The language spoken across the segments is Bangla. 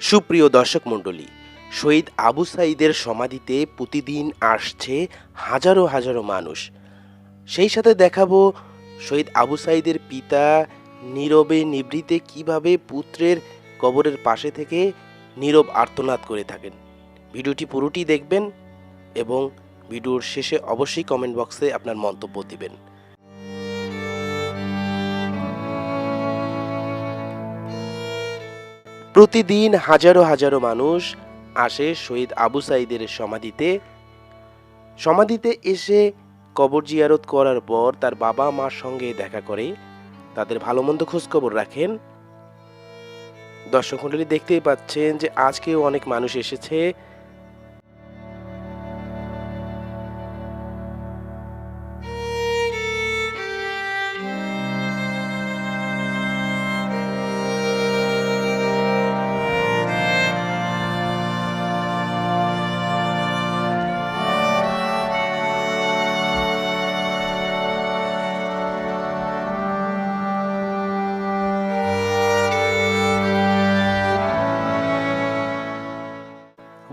সুপ্রিয় দর্শক মণ্ডলী, শহীদ আবু সাইদের সমাধিতে প্রতিদিন আসছে হাজারো হাজারো মানুষ। সেই সাথে দেখাবো শহীদ আবু সাইদের পিতা নীরবে নিবৃতে কীভাবে পুত্রের কবরের পাশে থেকে নীরব আর্তনাদ করে থাকেন। ভিডিওটি পুরোটি দেখবেন এবং ভিডিওর শেষে অবশ্যই কমেন্ট বক্সে আপনার মন্তব্য দিবেন। প্রতিদিন হাজারো হাজারো মানুষ আসে শহীদ আবু সাইদের সমাধিতে। সমাধিতে এসে কবর জিয়ারত করার পর তার বাবা মার সঙ্গে দেখা করে, তাদের ভালো মন্দ খোঁজখবর রাখেন। দর্শক মণ্ডলী দেখতেই পাচ্ছেন যে আজকেও অনেক মানুষ এসেছে।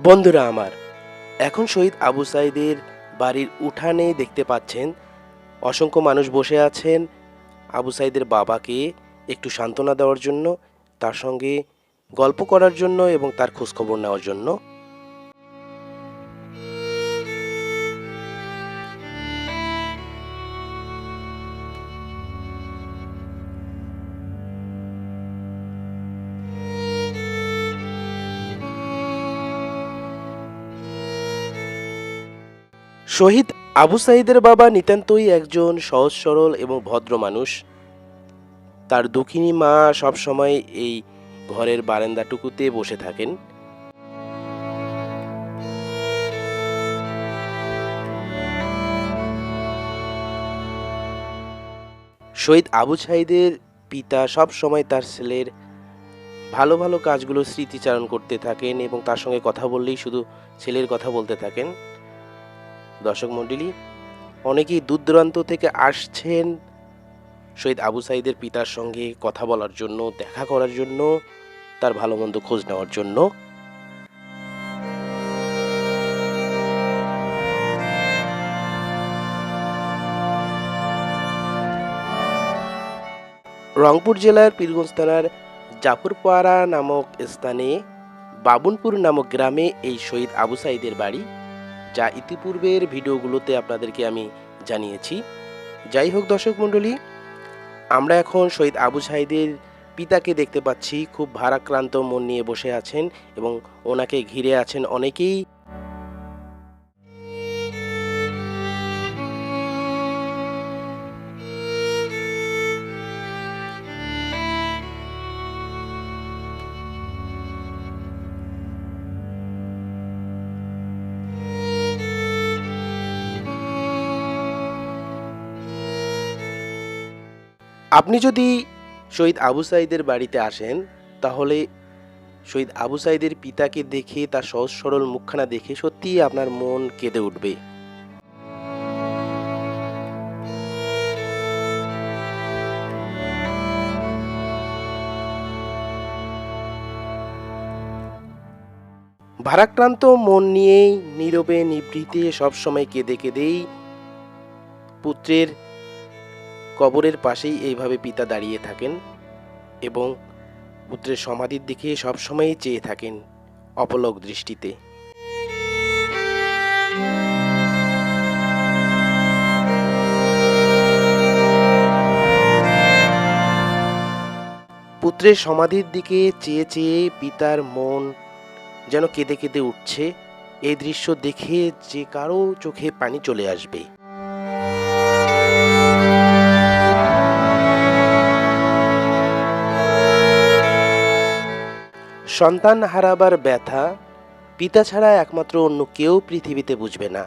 বন্ধুরা আমার, এখন শহীদ আবু সাইদের বাড়ির উঠানে দেখতে পাচ্ছেন অসংখ্য মানুষ বসে আছেন। আবু সাইদের বাবাকে একটু সান্ত্বনা দেওয়ার জন্য, তার সঙ্গে গল্প করার জন্য এবং তার খোঁজখবর নেওয়ার জন্য। শহীদ আবু সাইদের বাবা নিতান্তই একজন সহজ, সরল এবং ভদ্র মানুষ। তার দুঃখিনী মা সবসময় এই ঘরের বারান্দাটুকুতে বসে থাকেন। শহীদ আবু সাইদের পিতা সব সময় তার ছেলের ভালো ভালো কাজগুলো স্মৃতিচারণ করতে থাকেন এবং তার সঙ্গে কথা বললেই শুধু ছেলের কথা বলতে থাকেন। দর্শক মণ্ডলী, অনেকেই দূর দূরান্ত থেকে আসছেন শহীদ আবু সাইদের পিতার সঙ্গে কথা বলার জন্য, দেখা করার জন্য, তার ভালো মন্দ খোঁজ নেওয়ার জন্য। রংপুর জেলার পীরগঞ্জ থানার জাফরপাড়া নামক স্থানে বাবুনপুর নামক গ্রামে এই শহীদ আবু সাইদের বাড়ি যা ইতিপূর্বের ভিডিওগুলোতে আপনাদেরকে আমি জানিয়েছি। যাই হোক দর্শক মণ্ডলী, আমরা এখন শহীদ আবু সাহিদের পিতাকে দেখতে পাচ্ছি। খুব ভারাক্রান্ত মন নিয়ে বসে আছেন এবং ওনাকে ঘিরে আছেন অনেকেই। আপনি যদি শহীদ আবু সাইদের বাড়িতে আসেন, তাহলে শহীদ আবু সাইদের পিতাকে দেখে, তার সহজ সরল মুখখানা দেখে সত্যিই আপনার মন কেঁদে উঠবে। ভারাক্রান্ত মন নিয়েই নীরবে নিভৃতে সবসময় কেঁদে কেঁদেই পুত্রের কবরের পাশেই এইভাবে পিতা দাঁড়িয়ে থাকেন এবং পুত্রের সমাধির দিকে সবসময়ই চেয়ে থাকেন অপলক দৃষ্টিতে। পুত্রের সমাধির দিকে চেয়ে চেয়ে পিতার মন যেন কেঁদে কেঁদে উঠছে। এই দৃশ্য দেখে যে কারও চোখে পানি চলে আসবে। সন্তান হারাবার ব্যথা পিতা ছাড়া একমাত্র অন্য কেউ পৃথিবীতে বুঝবে না।